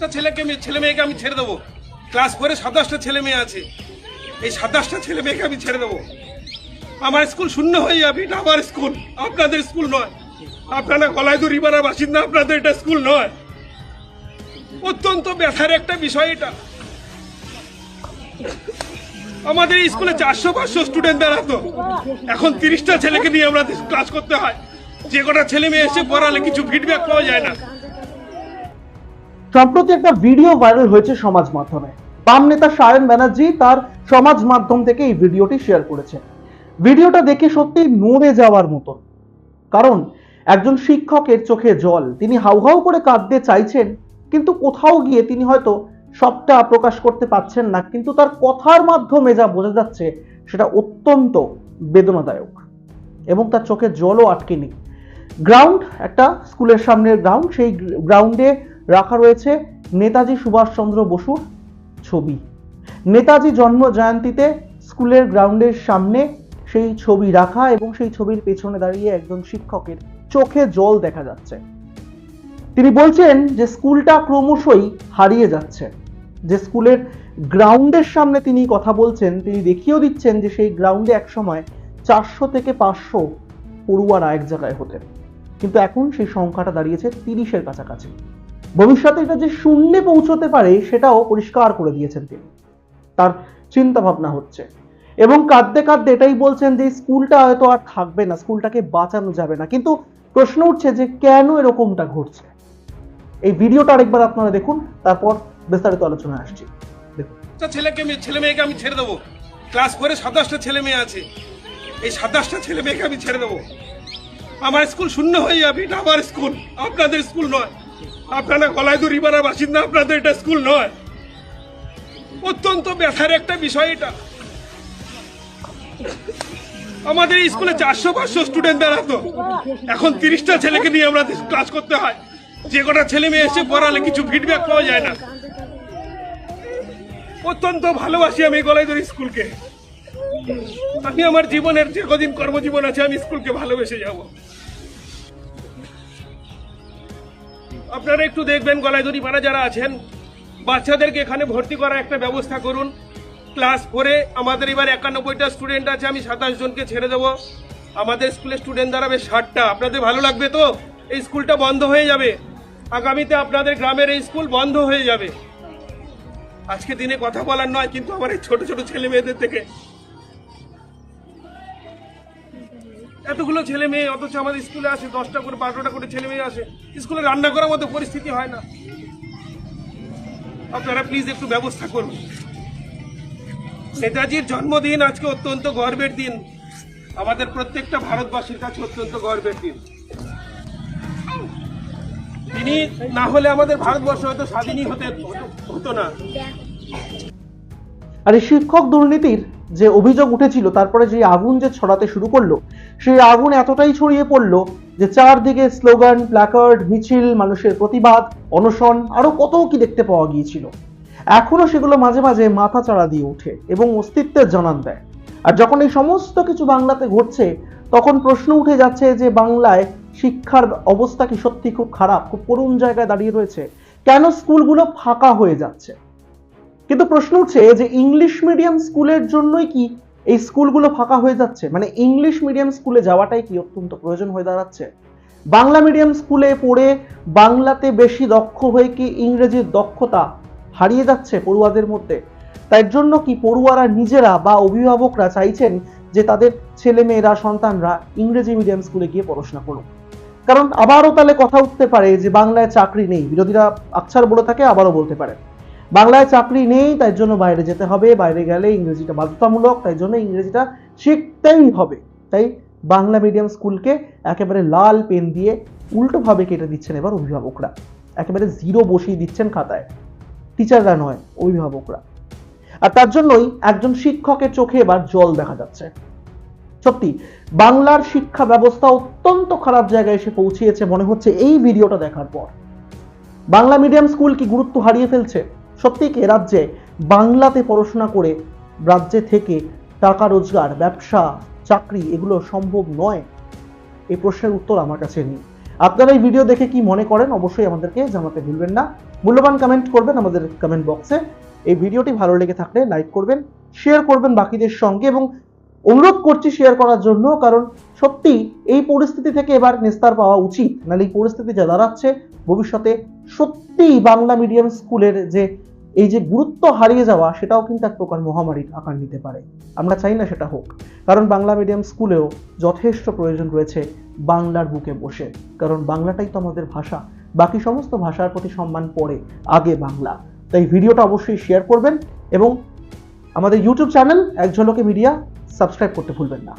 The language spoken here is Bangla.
সাতাশটা ছেলেকে ছেলে মেয়েকে আমি ছেড়ে দেবো। ক্লাস ফোরে সাতাশটা ছেলে মেয়ে আছে। এই সাতাশটা ছেলে মেয়েকে আমি ছেড়ে দেবো। আমার স্কুল শূন্য হয়ে যাবে, এটা আমার স্কুল, আপনাদের স্কুল নয়। আপনারা গলায় দড়ি মারা বাসিন্দা, আপনাদের এটা স্কুল নয়। অত্যন্ত ব্যথার একটা বিষয় এটা। আমাদের স্কুলে চারশো পাঁচশো স্টুডেন্ট বেড়াতো এখন তিরিশটা ছেলেকে নিয়ে আমরা ক্লাস করতে হয়। যে কটা ছেলে মেয়ে এসে পড়ালে কিছু ফিডব্যাক পাওয়া যায় না। সম্প্রতি একটা ভিডিও ভাইরাল হয়েছে সমাজ মাধ্যমে। বাম নেতা সায়ন ব্যানার্জি তার সমাজ মাধ্যম থেকে এই ভিডিওটি শেয়ার করেছেন। ভিডিওটা দেখে সত্যি নড়ে যাওয়ার মতন। কারণ, একজন শিক্ষকের চোখে জল। তিনি হাউহাউ করে কাঁদতে চাইছেন, কিন্তু কোথাও গিয়ে তিনি হয়তো সবটা প্রকাশ করতে পারছেন না, কিন্তু তার কথার মাধ্যমে যা বোঝা যাচ্ছে, সেটা অত্যন্ত বেদনাদায়ক। এবং তার চোখে জলও আটকে নেই গ্রাউন্ড, একটা স্কুলের সামনের গ্রাউন্ড, সেই গ্রাউন্ডে রাখা রয়েছে নেতাজি সুভাষচন্দ্র বসুর ছবি। নেতাজি জন্ম জয়ন্তীতে স্কুলের গ্রাউন্ডের সামনে সেই ছবি রাখা এবং সেই ছবির পেছনে দাঁড়িয়ে একজন শিক্ষকের চোখে জল দেখা যাচ্ছে। তিনি বলছেন যে স্কুলটা ক্রমশই হারিয়ে যাচ্ছে। যে স্কুলের গ্রাউন্ডের সামনে তিনি কথা বলছেন, তিনি দেখিয়েও দিচ্ছেন যে সেই গ্রাউন্ডে একসময় চারশো থেকে পাঁচশো পড়ুয়ারা এক জায়গায় হতেন। কিন্তু এখন সেই সংখ্যাটা দাঁড়িয়েছে তিরিশের কাছাকাছি। ভবিষ্যতে এটা যে শূন্যে পৌঁছতে পারে, সেটাও পরিষ্কার করে দিয়েছেন তিনি। তার চিন্তা ভাবনা হচ্ছে। এবং কাঁদতে কাঁদতে এটাই বলছেন যে, স্কুলটা হয়তো আর থাকবে না, স্কুলটাকে বাঁচানো যাবে না। কিন্তু প্রশ্ন উঠছে যে, কেন এরকমটা ঘটছে? এই ভিডিওটা আরেকবার আপনারা দেখুন, তারপর বিস্তারিত আলোচনা আসছি। ছেলেকে ছেলে মেয়েকে আমি ছেড়ে দেবো। ক্লাস ফোরে সাতাশটা ছেলে মেয়ে আছে। এই সাতাশটা ছেলে মেয়েকে আমি ছেড়ে দেবো। আমার স্কুল শূন্য হয়ে যাবে, এটা আমার স্কুল, আপনাদের স্কুল নয়। আপনারা দড়ি মারা বাসিন্দা, আপনাদের এটা স্কুল নয়। অত্যন্ত ব্যথার একটা বিষয় এটা। আমাদের স্কুলে চারশো পাঁচশো স্টুডেন্ট দাঁড়াতো এখন তিরিশটা ছেলেকে নিয়ে আমরা ক্লাস করতে হয়। যে কটা ছেলে মেয়ে এসে পড়ালে কিছু ফিডব্যাক পাওয়া যায় না। অত্যন্ত ভালোবাসি আমি গলাইদরি স্কুলকে। আমি আমার জীবনের যে কদিন কর্মজীবন আছে, আমি স্কুলকে ভালোবেসে যাব। আপনারা একটু দেখবেন গলাইদরি পাড়া যারা আছেন। বাচ্চাদেরকে এখানে ভর্তি করার একটা ব্যবস্থা করুন। ক্লাস ফোরে আমাদের এবার একানব্বইটা স্টুডেন্ট আছে, আমি সাতাশ জনকে ছেড়ে দেবো। আমাদের স্কুলের স্টুডেন্ট দাঁড়াবে ষাটটা। আপনাদের ভালো লাগবে তো? এই স্কুলটা বন্ধ হয়ে যাবে। আগামীতে আপনাদের গ্রামের এই স্কুল বন্ধ হয়ে যাবে। আজকে দিনে কথা বলার নয়, কিন্তু আমার এই ছোট ছোট ছেলে মেয়েদের থেকে এতগুলো ছেলে মেয়ে, অথচ আমাদের স্কুলে আসে দশটা করে, বারোটা করে ছেলে মেয়ে আসে। স্কুলে রান্না করার মতো পরিস্থিতি হয় না। আপনারা প্লিজ একটু ব্যবস্থা করুন। নেতাজির জন্মদিন আজকে অত্যন্ত গর্বের দিন। আমাদের প্রত্যেকটা ভারতবাসীর কাছে অত্যন্ত গর্বের দিন। তিনি না হলে আমাদের ভারতবর্ষ হয়তো স্বাধীনই হতে হতো না। আরে শিক্ষক দুর্নীতির যে অভিযোগ উঠেছিল, তারপরে যে আগুন যে ছড়াতে শুরু করল, সেই আগুন এতটাই ছড়িয়ে পড়ল যে চারদিকে স্লোগান প্ল্যাকার্ড মিছিল, মানুষের প্রতিবাদ, অনশন আরও কত কি দেখতে পাওয়া গিয়েছিল। এখনও সেগুলো মাঝে মাঝে মাথা চাড়া দিয়ে ওঠে এবং অস্তিত্বের জানান দেয়। আর যখন এই সমস্ত কিছু বাংলাতে ঘটছে, তখন প্রশ্ন উঠে যাচ্ছে যে বাংলায় শিক্ষার অবস্থা কি সত্যি খুব খারাপ, খুব করুণ জায়গায় দাঁড়িয়ে রয়েছে? কেন স্কুলগুলো ফাঁকা হয়ে যাচ্ছে? কিন্তু প্রশ্ন উঠছে যে ইংলিশ মিডিয়াম স্কুলের জন্যই কি এই স্কুলগুলো ফাঁকা হয়ে যাচ্ছে? মানে ইংলিশ মিডিয়াম স্কুলে যাওয়াটাই কি অত্যন্ত প্রয়োজন হয়ে দাঁড়াচ্ছে? বাংলা মিডিয়াম স্কুলে পড়ে বাংলাতে বেশি দক্ষ হয়ে কি ইংরেজির দক্ষতা হারিয়ে যাচ্ছে পড়ুয়াদের মধ্যে? তার জন্য কি পড়ুয়ারা নিজেরা বা অভিভাবকরা চাইছেন যে তাদের ছেলে মেয়েরা সন্তানরা ইংরেজি মিডিয়াম স্কুলে গিয়ে পড়াশোনা করুক? কারণ আবারও তাহলে কথা উঠতে পারে যে বাংলায় চাকরি নেই। বিরোধীরা আকছার বলে থাকে, আবারও বলতে পারে। বাংলায় চাকরি নেই, তাই জন্য বাইরে যেতে হবে, বাইরে গেলে ইংরেজিটা বাধ্যতামূলক, তাই জন্য ইংরেজিটা শিখতেই হবে। তাই বাংলা মিডিয়াম স্কুলকে একেবারে লাল পেন দিয়ে উল্টোভাবে কেটে দিচ্ছেন এবার অভিভাবকরা। একেবারে জিরো বসিয়ে দিচ্ছেন খাতায়। টিচাররা নয়, অভিভাবকরা। আর তার জন্যই একজন শিক্ষকের চোখে এবার জল দেখা যাচ্ছে। সত্যি, বাংলার শিক্ষা ব্যবস্থা অত্যন্ত খারাপ জায়গায় এসে পৌঁছিয়েছে মনে হচ্ছে এই ভিডিওটা দেখার পর। বাংলা মিডিয়াম স্কুল কি গুরুত্ব হারিয়ে ফেলছে? সত্যি কি রাজ্যে বাংলাতে পড়াশোনা করে রাজ্যে থেকে টাকা রোজগার, ব্যবসা, চাকরি এগুলো সম্ভব নয়? এই প্রশ্নের উত্তর আমার কাছে নেই। আপনারা এই ভিডিও দেখে কি মনে করেন অবশ্যই আমাদেরকে জানাতে ভুলবেন না। মূল্যবান কমেন্ট করবেন আমাদের কমেন্ট বক্সে এই ভিডিওটি ভালো লেগে থাকলে লাইক করবেন শেয়ার করবেন বাকিদের সঙ্গে এবং অনুরোধ করছি শেয়ার করার জন্য, কারণ সত্যি এই পরিস্থিতি থেকে এবার নিস্তার পাওয়া উচিত। নাহলে এই পরিস্থিতি যা দাঁড়াচ্ছে, ভবিষ্যতে সত্যিই বাংলা মিডিয়াম স্কুলের যে এই যে গুরুত্ব হারিয়ে যাওয়া, সেটাও কিন্তু এক প্রকার মহামারীর আকার নিতে পারে। আমরা চাই না সেটা হোক। কারণ বাংলা মিডিয়াম স্কুলেও যথেষ্ট প্রয়োজন রয়েছে বাংলার বুকে বসে। কারণ বাংলাটাই তো আমাদের ভাষা। বাকি সমস্ত ভাষার প্রতি সম্মান পড়ে আগে বাংলা। তাই ভিডিওটা অবশ্যই শেয়ার করবেন এবং আমাদের ইউটিউব চ্যানেল এক ঝলকে মিডিয়া সাবস্ক্রাইব করতে ভুলবেন না।